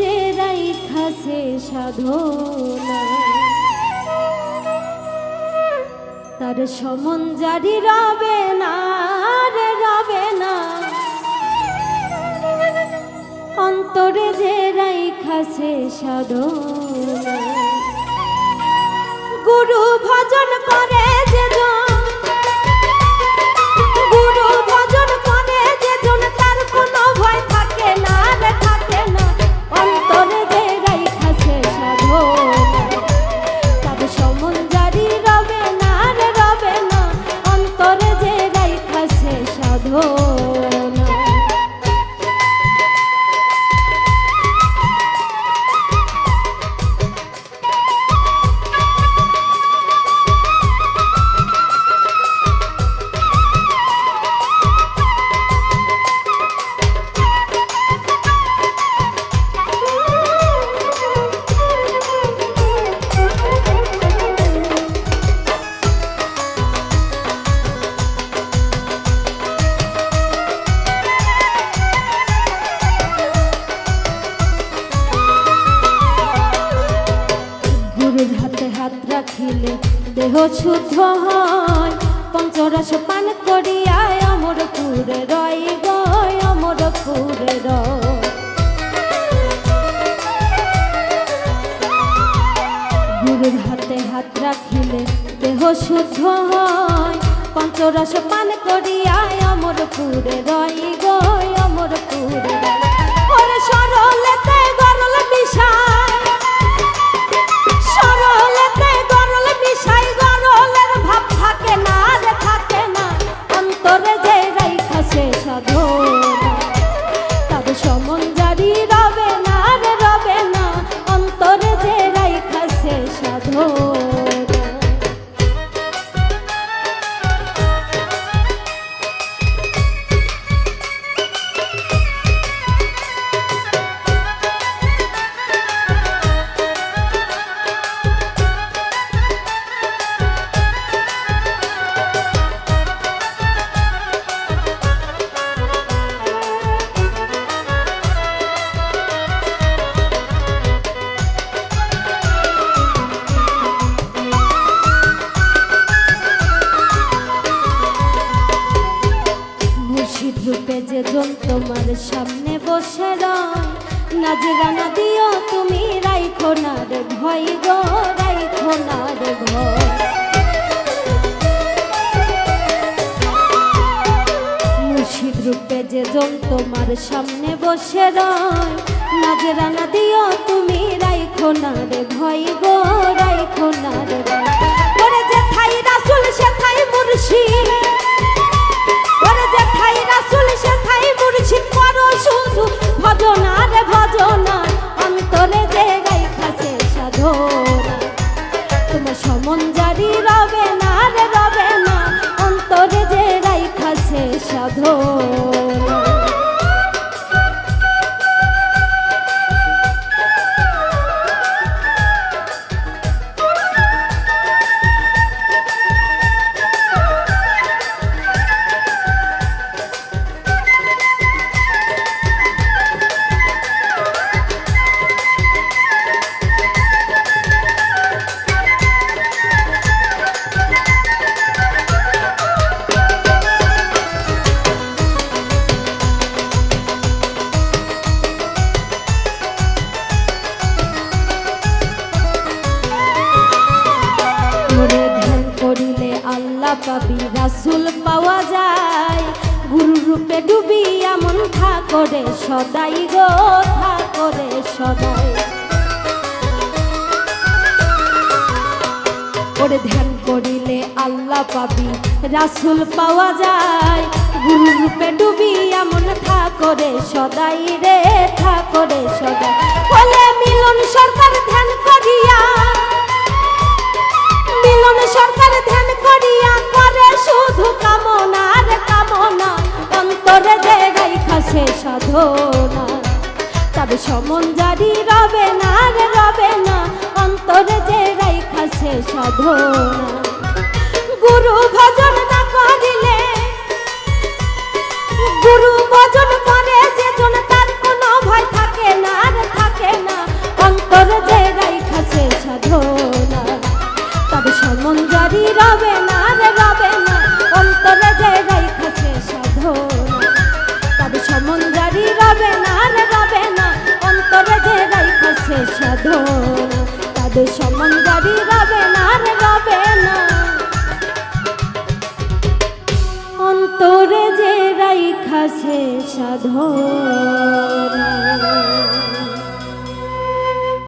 যে রাইখাছে সাধনা, তার সমন জারি রবে না রে রবে না। অন্তরে যে রাইখাছে সাধনা, গুরু ভজন করে দেহ শুদ্ধ হয়। পঞ্চরস পান করিয়ায় অমর পুরে রয় গয়, অমর পুরে রয়। গুরুর হাতে হাত রাখিলে দেহ শুদ্ধ হয়। পঞ্চরস পান করিয়ায় অমর পুরে রয় গয়, অমর পুরে রয়। সামনে বসে রয় নাজরানা দিও তুমি রাইখো না রে ভয় গো, রাইখো না রে ভয়। রূপে যে জন তোমার সামনে বসে রয় নাজরানা দিও তুমি রাইখো না রে ভয় গো, রাইখো না রে ভয়। পাবি রাসুল পাওয়া যায়। গুরু রূপে ডুবি এমন করে সদাই গো করে সদাই। করে ধ্যান করিলে আল্লাহ পাবি, রাসুল পাওয়া যায়। গুরু রূপে ডুবি এমন করে সদাই রে করে সদাই। বলে মিলন সরকার অন্তরে যে খাসে সাধনা। তবে সমন জারি রবে না রবে না, অন্তরে যে রাইখাছে সাধনা। তাদের সম্মান জারি গাবে না রে গাবে না। অন্তরে যে রাইখা সে সাধনা